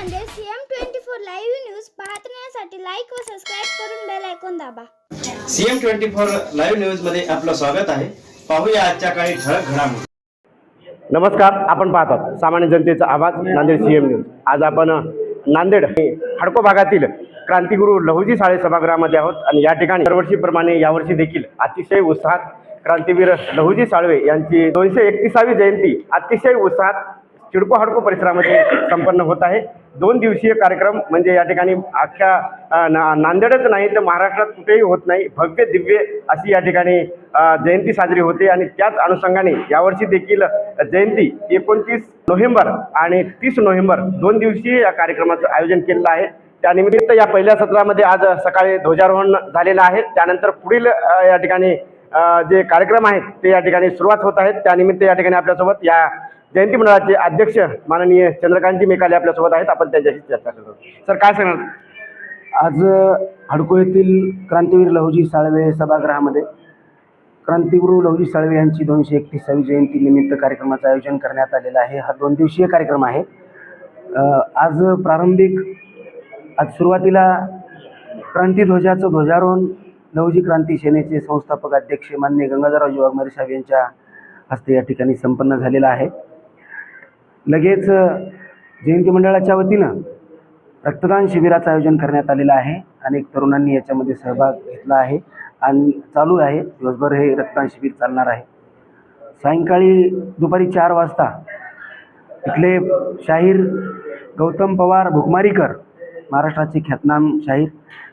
Nanded CM twenty four live news पाहण्यासाठी like व subscribe करून बेल ऐकून दाबा. सीएम ट्वेंटी फोर लाईव्ह न्यूजमध्ये आपलं स्वागत आहे. पाहूया आजच्या काही ठळक घडामोडी. नमस्कार आपण पाहतात सामान्य जनतेचा आवाज नांदेड सी एम न्यूज आज आपण नांदेड हे हडको भागातील क्रांतिगुरू लहुजी साळे सभागृहामध्ये आहोत आणि या ठिकाणी दरवर्षीप्रमाणे यावर्षी देखील अतिशय उत्साहात क्रांतीवीर लहुजी साळवे यांची दोनशे एकतीसावी जयंती अतिशय उत्साहात चिडको हडको परिसरामध्ये संपन्न होत आहे. दोन दिवसीय कार्यक्रम म्हणजे या ठिकाणी अख्ख्या ना नांदेडच नाही तर महाराष्ट्रात कुठेही होत नाही. भव्य दिव्य अशी या ठिकाणी जयंती साजरी होते. आणि त्याच अनुषंगाने यावर्षी देखील जयंती एकोणतीस नोव्हेंबर आणि तीस नोव्हेंबर दोन दिवसीय या कार्यक्रमाचं आयोजन केलेलं आहे. त्यानिमित्त या पहिल्या सत्रामध्ये आज सकाळी ध्वजारोहण झालेलं आहे. त्यानंतर पुढील या ठिकाणी जे कार्यक्रम आहेत ते या ठिकाणी सुरुवात होत आहेत. त्यानिमित्त या ठिकाणी आपल्यासोबत या जयंती मंडळाचे अध्यक्ष माननीय चंद्रकांतजी मेकाले आपल्यासोबत आहेत. आपण त्यांच्याशी चर्चा करतो सर काय सांगणार? आज हडको येथील क्रांतीवीर लहुजी साळवे सभागृहामध्ये क्रांतीगुरू लहुजी साळवे यांची दोनशे एकतीसावी जयंती निमित्त कार्यक्रमाचं आयोजन करण्यात आलेलं आहे. हा दोन दिवसीय कार्यक्रम आहे. आज प्रारंभिक आज सुरुवातीला क्रांतीध्वजाचं ध्वजारोहण लहुजी क्रांती सेनेचे संस्थापक अध्यक्ष मान्य गंगाधरराव वाघमारे साहेब यांच्या हस्ते या ठिकाणी संपन्न झालेला आहे. लगेच जयंती मंडळाच्या वतीनं रक्तदान शिबिराचं आयोजन करण्यात आलेलं आहे अनेक तरुणांनी याच्यामध्ये सहभाग घेतला आहे आणि चालू आहे. दिवसभर हे रक्तदान शिबिर चालणार आहे. सायंकाळी दुपारी चार वाजता इथले शाहीर गौतम पवार भुकमारीकर महाराष्ट्राचे ख्यातनाम शाहीर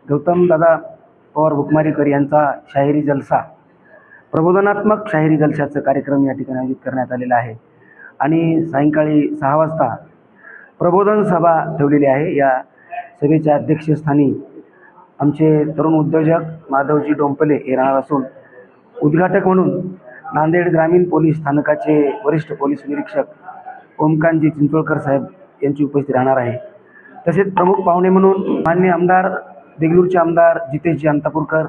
गौतम दादा पवार भुकमारीकर यांचा शाहिरी जलसा प्रबोधनात्मक शाहिरी जलशाचं कार्यक्रम या ठिकाणी आयोजित करण्यात आलेला आहे. आणि सायंकाळी सहा वाजता प्रबोधन सभा ठेवलेली आहे. या सभेच्या अध्यक्षस्थानी आमचे तरुण उद्योजक माधवजी डोंपले हे राहणार असून उद्घाटक म्हणून नांदेड ग्रामीण पोलीस स्थानकाचे वरिष्ठ पोलीस निरीक्षक ओमकांतजी चिंचोळकर साहेब यांची उपस्थिती राहणार आहे. तसेच प्रमुख पाहुणे म्हणून मान्य आमदार देगलूरचे आमदार जितेशजी अंतापूरकर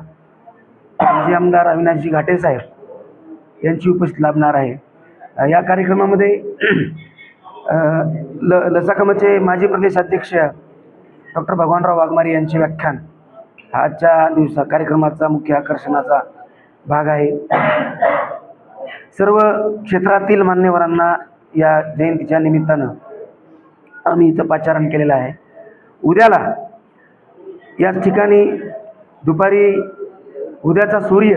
माजी आमदार अविनाशजी घाटे साहेब यांची उपस्थिती लाभणार आहे. या कार्यक्रमामध्ये ल लसाकमचे माजी प्रदेशाध्यक्ष डॉक्टर भगवानराव वाघमारे यांचे व्याख्यान हा आजच्या दिवसा कार्यक्रमाचा मुख्य आकर्षणाचा भाग आहे. सर्व क्षेत्रातील मान्यवरांना या जयंतीच्या निमित्तानं आम्ही इथं पाचारण केलेलं आहे. उद्याला या ठिकाणी दुपारी उद्याचा सूर्य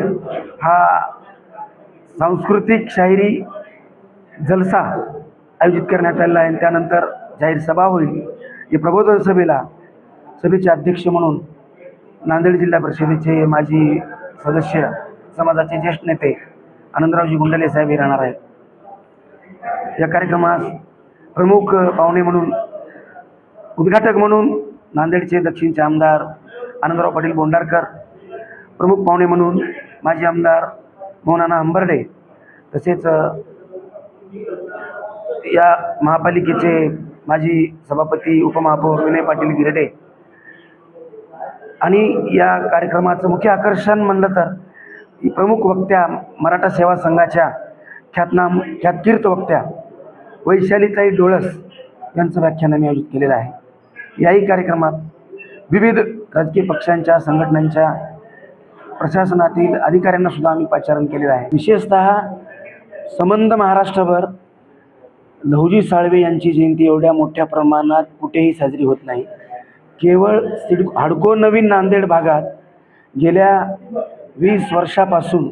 हा सांस्कृतिक शाहिरी जलसा आयोजित करण्यात आलेला आहे आणि त्यानंतर जाहीर सभा होईल. या प्रबोधन सभेला सभेचे अध्यक्ष म्हणून नांदेड जिल्हा परिषदेचे माजी सदस्य समाजाचे ज्येष्ठ नेते आनंदरावजी गुंडले साहेब हे राहणार आहेत. या कार्यक्रमास प्रमुख पाहुणे म्हणून उद्घाटक म्हणून नांदेडचे दक्षिणचे आमदार आनंदराव पाटील बोंडारकर प्रमुख पाहुणे म्हणून माजी आमदार मोहनाना अंबर्डे तसेच या महापालिकेचे माजी सभापती उपमहापौर विनय पाटील गिरडे आणि या कार्यक्रमाचं मुख्य आकर्षण म्हणलं तर प्रमुख वक्त्या मराठा सेवा संघाच्या ख्यातनाम ख्यातकीर्त वक्त्या वैशालीताई डोळस यांचं व्याख्यान आम्ही आयोजित केलेलं आहे. याही कार्यक्रमात विविध राजकीय पक्षांच्या संघटनांच्या प्रशासनातील अधिकाऱ्यांना सुद्धा आम्ही पाचारण केलेलं आहे. विशेषतः संबंध महाराष्ट्रभर लहुजी साळवे यांची जयंती एवढ्या मोठ्या प्रमाणात कुठेही साजरी होत नाही. केवळ सिड हाडको नवीन नांदेड भागात गेल्या वीस वर्षापासून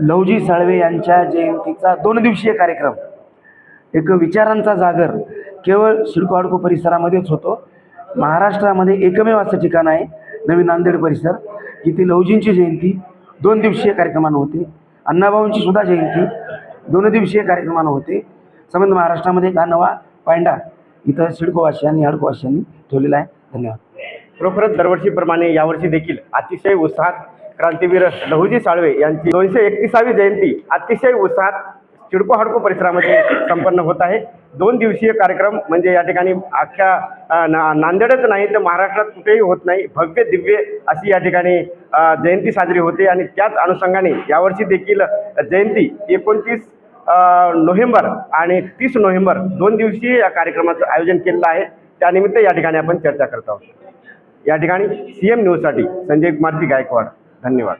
लहुजी साळवे यांच्या जयंतीचा दोन दिवसीय कार्यक्रम. एक विचारांचा जागर केवळ सिडको हाडको परिसरामध्येच होतो. महाराष्ट्रामध्ये एकमेव असं ठिकाण आहे नवीन नांदेड परिसर. जिथे लहुजींची जयंती दोन दिवसीय कार्यक्रमानं होते. अण्णाभाऊंची सुद्धा जयंती. दोन दिवसीय कार्यक्रमानं होते. संबंध महाराष्ट्रामध्ये एक हा नवा पायंडा इथं सिडकोवासियांनी हडकोवासियांनी ठेवलेला आहे. धन्यवाद. खरोखरच दरवर्षीप्रमाणे यावर्षी देखील अतिशय उत्साहात क्रांतीवीर लहुजी साळवे यांची दोनशे एकतीसावी जयंती अतिशय उत्साहात चिडको हडको परिसरामध्ये संपन्न होत आहे. दोन दिवसीय कार्यक्रम म्हणजे या ठिकाणी अख्ख्या ना नांदेडच नाही तर महाराष्ट्रात कुठेही होत नाही. भव्य दिव्य अशी या ठिकाणी जयंती साजरी होते आणि त्याच अनुषंगाने यावर्षी देखील जयंती एकोणतीस नोव्हेंबर आणि तीस नोव्हेंबर दोन दिवसीय या कार्यक्रमाचं आयोजन केलेलं आहे. त्यानिमित्त या ठिकाणी आपण चर्चा करत आहोत. या ठिकाणी सी एम न्यूजसाठी संजय कुमारजी गायकवाड. धन्यवाद.